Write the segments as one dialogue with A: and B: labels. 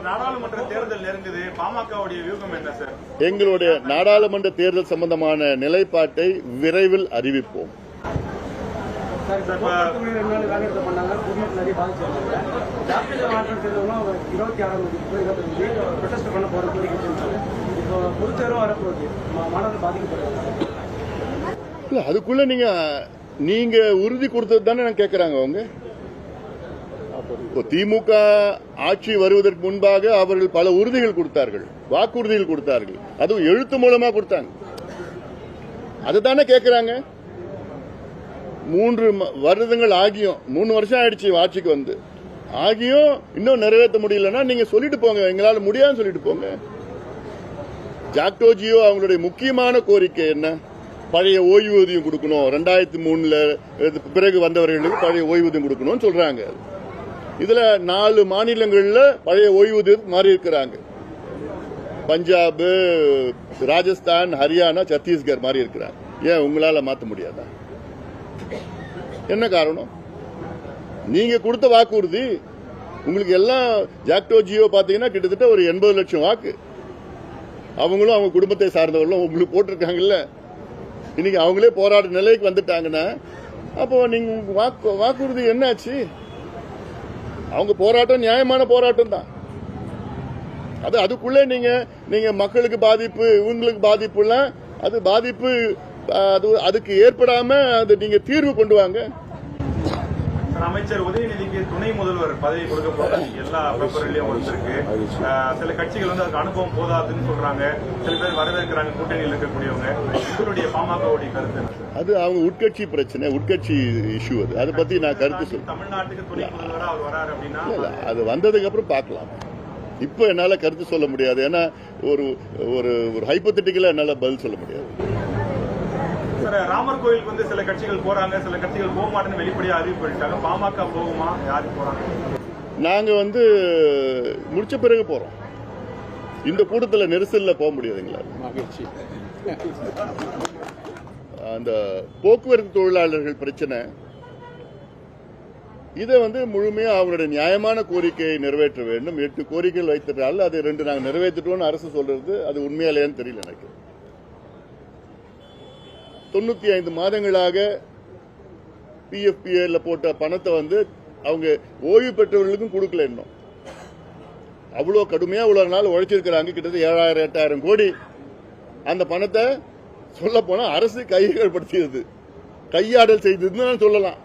A: Sir நாடாளுமன்ற தேர்தல் நெருங்குது. பாமகவுடைய வியூகம் என்ன சார்?
B: எங்களுடைய நாடாளுமன்ற தேர்தல் சம்பந்தமான நிலைப்பாட்டை விரைவில் அறிவிப்போம். அதுக்குள்ள நீங்க நீங்க உறுதி கொடுத்தது தானே நான் கேட்கறாங்க அவங்க? திமுக ஆட்சி வருவதற்கு முன்பாக அவர்கள் பல உறுதிகள் கொடுத்தார்கள் வாக்குறுதிகள் கொடுத்தார்கள். அதுவும் எழுத்து மூலமா கொடுத்தாங்க. அதுதானே கேட்கிறாங்க மூன்று வருடங்கள் ஆகியும் மூணு வருஷம் ஆயிடுச்சு ஆட்சிக்கு வந்து. ஆகியும் இன்னும் நிறைவேற்ற முடியலன்னா நீங்க சொல்லிட்டு போங்க எங்களால முடியாதுன்னு சொல்லிட்டு போங்க. ஜாக்டோஜியோ அவங்களுடைய முக்கியமான கோரிக்கை என்ன? பழைய ஓய்வூதியம் கொடுக்கணும். ரெண்டாயிரத்தி மூணுல பிறகு வந்தவர்களுக்கு பழைய ஓய்வூதியம் கொடுக்கணும்னு சொல்றாங்க. இதுல நாலு மாநிலங்கள்ல பழைய ஓய்வூதியம் மாறி இருக்கிறாங்க பஞ்சாப் ராஜஸ்தான் ஹரியானா சத்தீஸ்கர் மாறி இருக்கிறாங்க ஏன் உங்களால மாத்த முடியாதா? என்ன காரணம்? நீங்க கொடுத்த வாக்குறுதி உங்களுக்கு எல்லாம் ஜாக்டோஜியோ பாத்தீங்கன்னா கிட்டத்தட்ட ஒரு எண்பது லட்சம் வாக்கு. அவங்களும் அவங்க குடும்பத்தை சார்ந்தவர்களும் உங்களுக்கு போட்டிருக்காங்கல்ல. இன்னைக்கு அவங்களே போராடுற நிலைக்கு வந்துட்டாங்கன்னா அப்போ நீங்க வாக்கு வாக்குறுதி என்னாச்சு? அவங்க போராட்டம் நியாயமான போராட்டம் தான். அது அதுக்குள்ளே நீங்கள் நீங்கள் மக்களுக்கு பாதிப்பு இவங்களுக்கு பாதிப்புலாம் அது பாதிப்பு அது அதுக்கு ஏற்படாமல் அது நீங்கள் தீர்வு கொண்டு வாங்க.
A: அமைச்சர் உதயநிதிக்கு துணை முதல்வர் பதவி கொடுக்க போறாங்க எல்லா பேப்பர்லயும் வந்திருக்கு அஹ், சில கட்சிகள் வந்து அதுக்கு அனுபவம் போதாதுன்னு சொல்றாங்க. சில பேர் வரவேற்கிறாங்க. கூட்டணியில் இருக்கக்கூடியவங்க. உங்களுடைய பாமகவுடைய கருத்து
B: அது அவங்க உட்கட்சி பிரச்சனை உட்கட்சி இஷ்யூ அது. அதை பத்தி நான் கருத்து சொல்றேன்
A: தமிழ்நாட்டுக்கு துணை அவர் வராரு அப்படின்னா?
B: அது வந்ததுக்கு அப்புறம் பார்க்கலாம். இப்போ என்னால கருத்து சொல்ல முடியாது. ஏன்னா ஒரு ஒரு ஹைப்போதெட்டிக்கலா என்னால பதில் சொல்ல முடியாது.
A: சார் ராமர் கோயிலுக்கு வந்து சில கட்சிகள் போறாங்க சில கட்சிகள் போக மாட்டேன்னு வெளிப்படையா அறிவிப்பு பண்ணிட்டாங்க. பாமக போகுமா? யாருக்கு போறாங்க?
B: நாங்க வந்து முடிச்ச பிறகு போறோம். இந்த கூட்டத்துல நெரிசல்ல போக முடியாதுங்களா?
C: மகிழ்ச்சி.
B: அந்த போக்குவரத்து தொழிலாளர்கள் பிரச்சனை இதை வந்து முழுமையா அவங்களுடைய நியாயமான கோரிக்கையை நிறைவேற்ற வேண்டும். எட்டு கோரிக்கைகள் வைத்திருந்தால் அது ரெண்டு நாங்கள் நிறைவேற்றிட்டோம்னு அரசு சொல்றது அது உண்மையாலேன்னு தெரியல எனக்கு. தொண்ணூற்றி ஐந்து மாதங்களாக பிஎஃப்பிஏல போட்ட பணத்தை வந்து அவங்க ஓய்வு பெற்றவர்களுக்கும் கொடுக்கல இன்னும். அவ்வளோ கடுமையாக இவ்வளோ நாள் உழைச்சிருக்கிறாங்க. கிட்டத்தட்ட ஏழாயிரம் எட்டாயிரம் கோடி. அந்த பணத்தை சொல்ல போனா அரசு கையகப்படுத்தியது. கையாடல் செய்ததுன்னு சொல்லலாம்.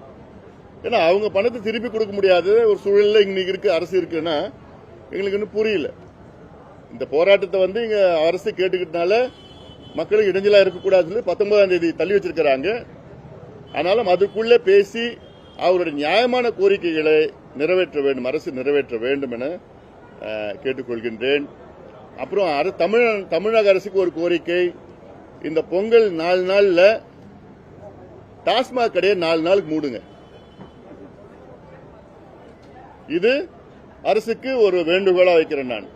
B: ஏன்னா அவங்க பணத்தை திருப்பி கொடுக்க முடியாத ஒரு சூழலில் இன்னைக்கு இருக்கு அரசு இருக்குன்னா எங்களுக்கு இன்னும் புரியல. இந்த போராட்டத்தை வந்து இங்கே அரசு கேட்டுக்கிட்டனால மக்களுக்கு இடைஞ்சலா இருக்கக்கூடாதுன்னு பத்தொன்பதாம் தேதி தள்ளி வச்சிருக்கிறாங்க. ஆனாலும் அதுக்குள்ளே பேசி அவருடைய நியாயமான கோரிக்கைகளை நிறைவேற்ற வேண்டும் அரசு நிறைவேற்ற வேண்டும் என கேட்டுக்கொள்கின்றேன். அப்புறம் தமிழ் தமிழக அரசுக்கு ஒரு கோரிக்கை. இந்த பொங்கல் நாலு நாள்ல டாஸ்மாக் கடையை நாலு நாளுக்கு மூடுங்க. இது அரசுக்கு ஒரு வேண்டுகோளா வைக்கிறேன் நான்.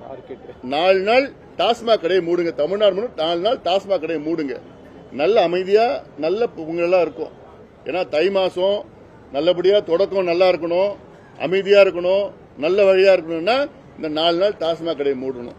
B: நாலு நாள் டாஸ்மாக் கடையை மூடுங்க. தமிழ்நாடு முழுவதும் நாலு நாள் டாஸ்மாக் கடையை மூடுங்க. நல்ல அமைதியாக நல்ல பொங்கலா இருக்கும். ஏன்னா தை மாதம் நல்லபடியாக தொடக்கம் நல்லா இருக்கணும் அமைதியாக இருக்கணும் நல்ல வழியாக இருக்கணும்னா இந்த நாலு நாள் டாஸ்மாக் கடையை மூடணும்.